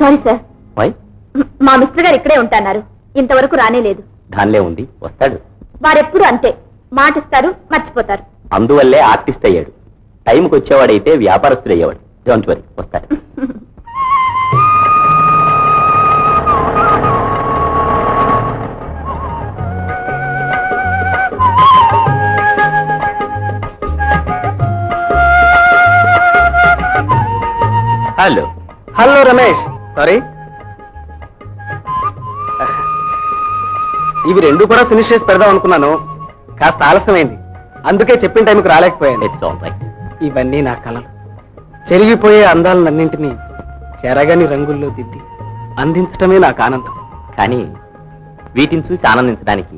Sorry sir why? మా mister గారు ఇక్కడే ఉంటున్నారు. ఇంతవరకు రానే లేదు. దానిలే ఉంది వస్తాడు. వారెప్పుడు అంతే. మాటిస్తారు మర్చిపోతారు. అందువల్లే ఆర్టిస్ట్ అయ్యాడు. టైంకి వచ్చేవాడైతే వ్యాపారస్తుడు అయ్యేవాడు. డోంట్ వరీ వస్తాడు. Hello hello Ramesh sorry? ఇవి రెండు కూడా ఫినిష్ చేసి పెడదాం అనుకున్నాను. కాస్త ఆలస్యమైంది. అందుకే చెప్పిన టైంకి రాలేకపోయాను. ఇట్స్ ఆల్ రైట్ ఇవన్నీ నా కళలు చెరిగిపోయే అందాలన్నింటినీ చెరగని రంగుల్లో దిద్ది అందించటమే నాకు ఆనందం. కానీ వీటిని చూసి ఆనందించడానికి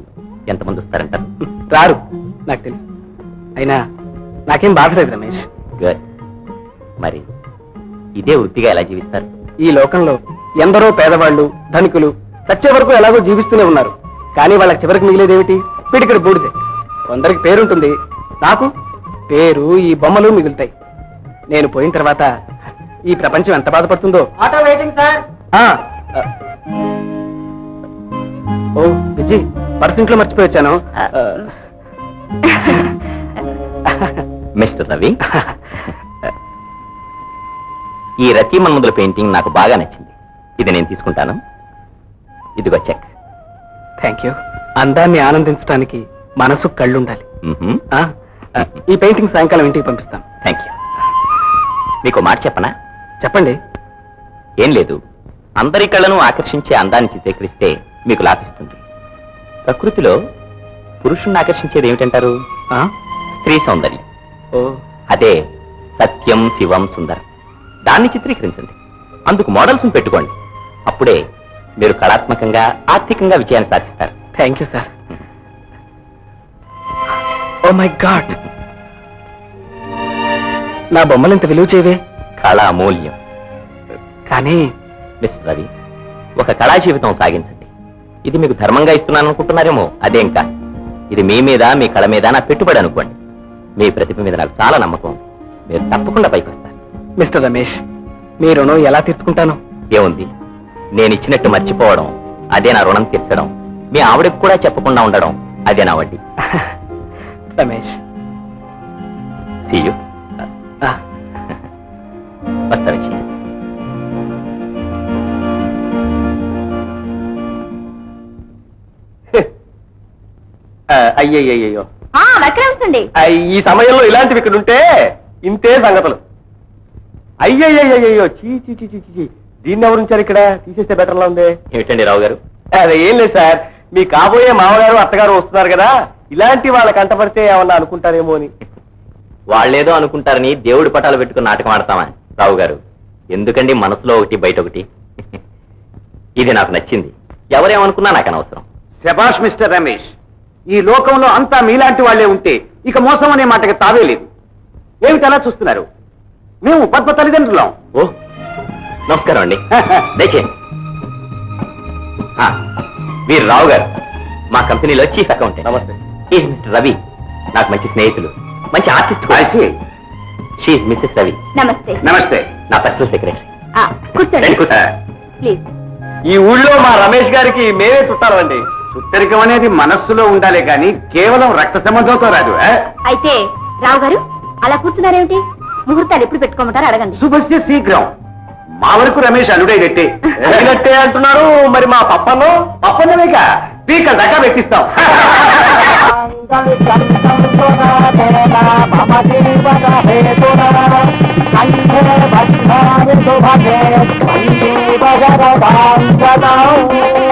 ఎంతమంది వస్తారంటారు రారు నాకు తెలుసు. అయినా నాకేం బాధ లేదు రమేష్. మరి ఇదే వృత్తిగా ఎలా జీవిస్తారు? ఈ లోకంలో ఎందరో పేదవాళ్ళు ధనికులు చచ్చే వరకు ఎలాగో జీవిస్తూనే ఉన్నారు. కానీ వాళ్ళకి చివరికి మిగిలేదేమిటి? పిడికిడి బూడిదే. కొందరికి పేరుంటుంది నాకు పేరు ఈ బొమ్మలు మిగులుతాయి. నేను పోయిన తర్వాత ఈ ప్రపంచం ఎంత బాధపడుతుందో. Auto waiting sir. Oh Vijay purse ఇంట్లో మర్చిపోయి వచ్చాను. ఆ, మిస్టర్ రవి? ఈ రతి మన్ముదుల పెయింటింగ్ నాకు బాగా నచ్చింది. ఇది నేను తీసుకుంటాను. ఇదిగో చెక్. థ్యాంక్ యూ అందాన్ని ఆనందించడానికి మనసు కళ్ళుండాలి. మ్మ్హమ్. ఆ, ఆ, ఈ పెయింటింగ్ సాయంకాలం ఇంటికి పంపిస్తాను. థ్యాంక్ యూ మీకు మాట చెప్పనా? చెప్పండి. ఏం లేదు. అందరి కళ్ళను ఆకర్షించే అందాన్ని చిత్రీకరిస్తే మీకు లాభిస్తుంది. ప్రకృతిలో పురుషుణ్ణి ఆకర్షించేది ఏమిటంటారు? ఆ? స్త్రీ సౌందర్యం. ఓ. అదే సత్యం శివం సుందరం. దాన్ని చిత్రీకరించండి. అందుకు మోడల్స్ పెట్టుకోండి. అప్పుడే మీరు కళాత్మకంగా ఆర్థికంగా విజయాన్ని సాధిస్తారు. Thank you sir oh my God నా బొమ్మలు ఇంత విలువ చేయవే? కళ అమూల్యం కానీ మిస్టర్ రవి ఒక కళా జీవితం సాగించండి. ఇది మీకు ధర్మంగా ఇస్తున్నాను అనుకుంటున్నారేమో? అదేం కాదు. ఇది మీ మీద మీ కళ మీద నా పెట్టుబడి అనుకోండి. మీ ప్రతిభ మీద నాకు చాలా నమ్మకం. మీరు తప్పకుండా పైకి వస్తారు. మిస్టర్ రమేష్ మీ రుణం ఎలా తీర్చుకుంటాను? ఏముంది? నేను ఇచ్చినట్టు మర్చిపోవడం అదే నా రుణం తీర్చడం మీ ఆవిడకు కూడా చెప్పకుండా ఉండడం అదే నా వడ్డీ. రమేష్. సీయు వస్తా ఆ. ఆ, ఈ సమయంలో ఇలాంటివి ఇక్కడ ఉంటే ఇంతే సంగతులు. అయ్యయ్యయ్యో చీ చీ చీ చీ దీన్ని ఎవరు ఉంచారు ఇక్కడ? తీసేస్తే బెటర్లా ఉంది? ఏమిటండి రావు గారు? అదే ఏం లేదు సార్. మీ కాబోయే మామగారు అత్తగారు వస్తున్నారు కదా. ఇలాంటి వాళ్ళ కంటపడితే ఏమన్నా అనుకుంటారేమో అని. వాళ్ళేదో అనుకుంటారని దేవుడి పటాలు పెట్టుకుని నాటకం ఆడతామా? రావు గారు ఎందుకండి మనసులో ఒకటి బయట ఒకటి? ఇది నాకు నచ్చింది. ఎవరేమనుకున్నా నాకు అనవసరం. శబాష్ మిస్టర్ రమేష్ ఈ లోకంలో అంతా మీలాంటి వాళ్ళే ఉంటే ఇక మోసం అనే మాటకి తావే లేదు. ఏమిటి అలా చూస్తున్నారు? మేము పద్మ తల్లిదండ్రులం. ఓ నమస్కారం అండి. వీరు రావు గారు మా కంపెనీలో చీఫ్ అకౌంటెంట్. నమస్తే. ఈజ్ మిస్టర్ రవి నాకు మంచి స్నేహితులు మంచి ఆర్టిస్ట్. షీఈ్ మిస్సెస్ రవి నమస్తే. నమస్తే. నా పర్సనల్ సెక్రటరీ ఆ, కూర్చోండి. రండి కూర్చో. ప్లీజ్ ఈ ఊళ్ళో మా రమేష్ గారికి మేమే చుట్టాలండి. చుట్టరికం అనేది మనస్సులో ఉండాలి కానీ కేవలం రక్త సంబంధంతో రాదు? అయితే రావు గారు అలా కూర్చున్నారేమిటి? ముహూర్తాలు ఎప్పుడు పెట్టుకోమంటారు అడగండి. శుభస్య శీఘ్రం. మా వరకు రమేష్ అల్లుడైనట్టే. అడిగినట్టే అంటున్నారు మరి మా పప్పను? పప్పన్నమేక పీక దాకా పెట్టిస్తాం. భగవతాం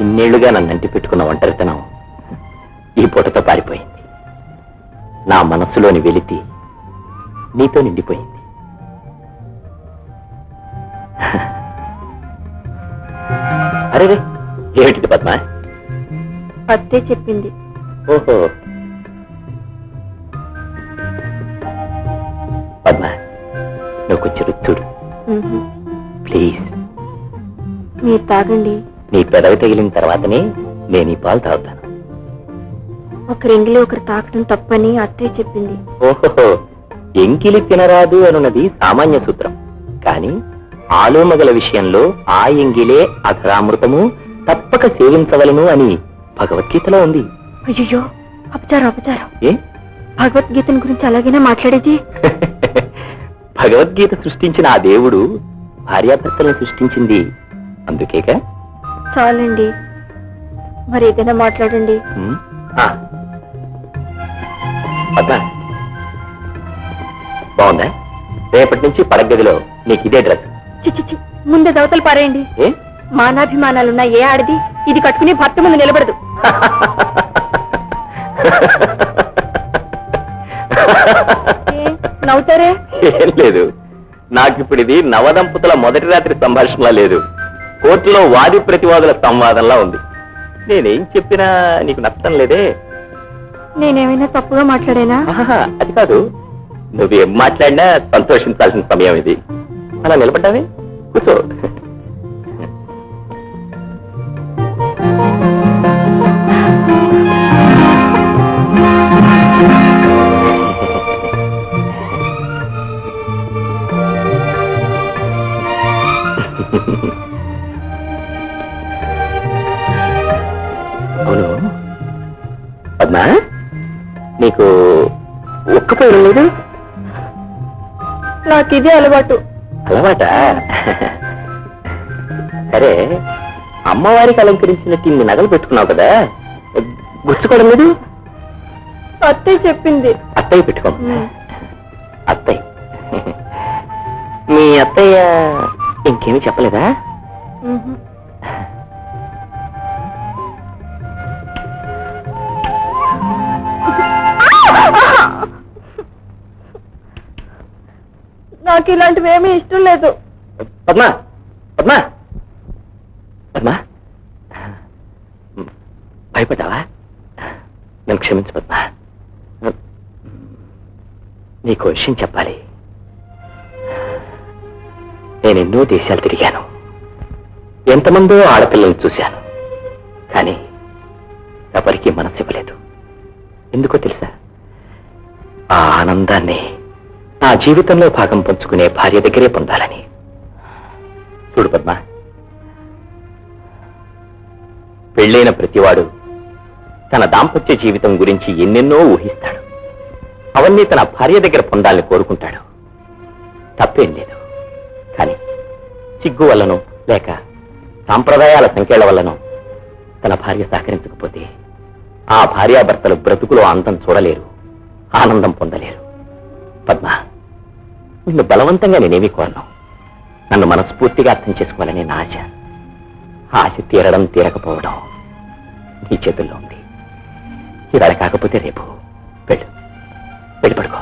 ఇన్నేళ్ళుగా నన్ను అంటి పెట్టుకున్న ఒంటరితనం ఈ పూటతో పారిపోయింది. నా మనస్సులోని వెలితి నీతో నిండిపోయింది. అరే ఏమిటిది పద్మ? అత్తే చెప్పింది. ఓహో. పద్మ నువ్వు కొంచెం చూడు. ప్లీజ్. మీరు తాగండి. నీ పెదవి తగిలిన తర్వాతనే నేను ఈ పాలు తాగుతాను. ఒకరి ఎంగిలి ఒకరు తాకడం తప్పని అత్తే చెప్పింది. ఓహో ఎంకిలి తినరాదు అనున్నది సామాన్య సూత్రం. కానీ ఆలోమగల విషయంలో ఆ ఎంగిలే అధరామృతము తప్పక సేవించవలను అని భగవద్గీతలో ఉంది. అయ్యో అపచారం అపచారం. ఏ? భగవద్గీతను గురించి అలాగైనా మాట్లాడేది? భగవద్గీత సృష్టించిన ఆ దేవుడు భార్యాభర్తలను సృష్టించింది అందుకేగా? చాలండి. మరి ఏదైనా మాట్లాడండి. పద్మ బాగుందా? రేపటి నుంచి పడగదిలో నీకు ఇదే డ్రెస్. చిచ్చి చి ముందే దవతలు పారేయండి. ఏ? మానాభిమానాలున్న ఏ ఆడది ఇది కట్టుకుని భర్త ముందు నిలబడదు. ఏ, నవ్వుతారే? ఏం లేదు. నాకిప్పుడు ఇది నవదంపతుల మొదటి రాత్రి సంభాషణలా లేదు. కోర్టులో వాది ప్రతివాదుల సంవాదంలా ఉంది. నేనేం చెప్పినా నీకు నచ్చడం లేదే? నేనేమైనా తప్పుగా మాట్లాడేనా? అది కాదు. నువ్వేం మాట్లాడినా సంతోషించాల్సిన సమయం ఇది. అలా నిలబడ్డావే? కూర్చో. నీకు ఒక్క పేరు లేదు? నాకు ఇదే అలవాటు. అలవాట? సరే అమ్మవారికి అలంకరించినట్టు ఇన్ని నగలు పెట్టుకున్నావు కదా గుచ్చుకోవడం లేదు? అత్తయ్య చెప్పింది. అత్తయ్య పెట్టుకో. అత్తయ్య. మీ అత్తయ్య ఇంకేమీ చెప్పలేదా? ఇలాంటివి ఏమీ ఇష్టం లేదు. పద్మ పద్మ. పద్మ. భయపడ్డావా? నన్ను క్షమించు పద్మ. నీకు విషయం చెప్పాలి. నేను ఎన్నో దేశాలు తిరిగాను. ఎంతమందో ఆడపిల్లల్ని చూశాను. కానీ ఎవరికీ మనసు ఇవ్వలేదు. ఎందుకో తెలుసా? ఆ ఆనందాన్ని నా జీవితంలో భాగం పంచుకునే భార్య దగ్గరే పొందాలని. చూడు పద్మ. పెళ్ళైన ప్రతివాడు తన దాంపత్య జీవితం గురించి ఎన్నెన్నో ఊహిస్తాడు. అవన్నీ తన భార్య దగ్గర పొందాలని కోరుకుంటాడు. తప్పేం లేదు. కానీ సిగ్గు వల్లనో లేక సాంప్రదాయాల సంఖ్యల వల్లనో తన భార్య సహకరించకపోతే ఆ భార్యాభర్తలు బ్రతుకులో అందం చూడలేరు ఆనందం పొందలేరు. పద్మ. నిన్ను బలవంతంగా నేనేమీ కోరను? నన్ను మనస్ఫూర్తిగా అర్థం చేసుకోవాలని నా ఆశ. ఆశ తీరడం తీరకపోవడం నీ చేతుల్లో ఉంది. ఇవాళ కాకపోతే రేపు వెళ్ళు. వెళ్ళి పడుకో.